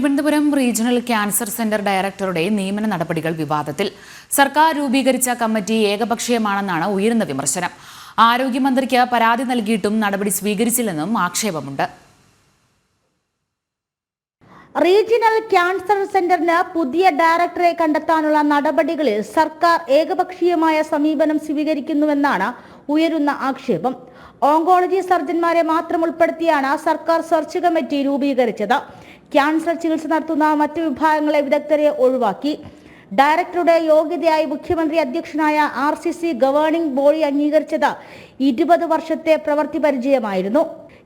Thiruvananthapuram regional cancer centre ഡയറക്ടറുടെ നിയമന നടപടികൾ വിവാദത്തിൽ. സർക്കാർ രൂപീകരിച്ച കമ്മിറ്റി ഏകപക്ഷീയമാണെന്നാണ് ഉയരുന്ന വിമർശനം. ആരോഗ്യമന്ത്രിക്ക് പരാതി നൽകിയിട്ടും നടപടി സ്വീകരിച്ചില്ലെന്നും ആക്ഷേപമുണ്ട്. റീജിയണൽ ക്യാൻസർ സെന്ററിന് പുതിയ ഡയറക്ടറെ കണ്ടെത്താനുള്ള നടപടികളിൽ സർക്കാർ ഏകപക്ഷീയമായ സമീപനം സ്വീകരിക്കുന്നുവെന്നാണ് ഉയരുന്ന ആക്ഷേപം. ഓങ്കോളജി സർജന്മാരെ മാത്രം ഉൾപ്പെടുത്തിയാണ് സർക്കാർ സെർച്ച് കമ്മിറ്റി രൂപീകരിച്ചത്. ക്യാൻസർ ചികിത്സ നടത്തുന്ന മറ്റു വിഭാഗങ്ങളെ വിദഗ്ധരെ ഒഴിവാക്കി. ഡയറക്ടറുടെ യോഗ്യതയായി മുഖ്യമന്ത്രി അധ്യക്ഷനായ R C C governing body അംഗീകരിച്ചത് ഇരുപത് വർഷത്തെ പ്രവൃത്തി പരിചയമായിരുന്നു.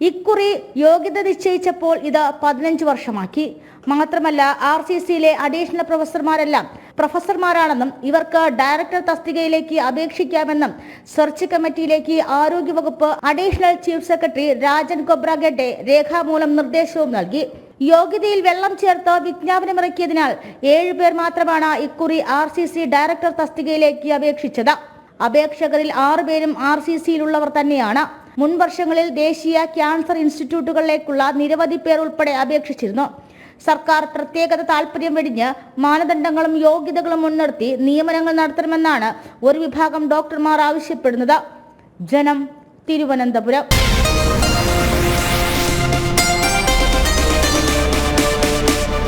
ഇക്കുറി യോഗ്യത നിശ്ചയിച്ചപ്പോൾ ഇത് പതിനഞ്ച് വർഷമാക്കി. മാത്രമല്ല ആർ സി സിയിലെ അഡീഷണൽ പ്രൊഫസർമാരെല്ലാം പ്രൊഫസർമാരാണെന്നും ഇവർക്ക് ഡയറക്ടർ തസ്തികയിലേക്ക് അപേക്ഷിക്കാമെന്നും സെർച്ച് കമ്മിറ്റിയിലേക്ക് ആരോഗ്യവകുപ്പ് additional chief secretary Rajan Khobragade രേഖാമൂലം നിർദ്ദേശവും നൽകി. യോഗ്യതയിൽ വെള്ളം ചേർത്ത് വിജ്ഞാപനമിറക്കിയതിനാൽ ഏഴുപേർ മാത്രമാണ് ഇക്കുറി ആർ സി സി ഡയറക്ടർ തസ്തികയിലേക്ക് അപേക്ഷിച്ചത്. അപേക്ഷകരിൽ ആറുപേരും ആർ സി സിയിലുള്ളവർ തന്നെയാണ്. മുൻ വർഷങ്ങളിൽ ദേശീയ ക്യാൻസർ ഇൻസ്റ്റിറ്റ്യൂട്ടുകളിലേക്കുള്ള നിരവധി പേർ ഉൾപ്പെടെ അപേക്ഷിച്ചിരുന്നു. സർക്കാർ പ്രത്യേകത താൽപര്യം വെടിഞ്ഞ് മാനദണ്ഡങ്ങളും യോഗ്യതകളും മുൻനിർത്തി നിയമനങ്ങൾ നടത്തണമെന്നാണ് ഒരു വിഭാഗം ഡോക്ടർമാർ ആവശ്യപ്പെടുന്നത്. ജനം തിരുവനന്തപുരം.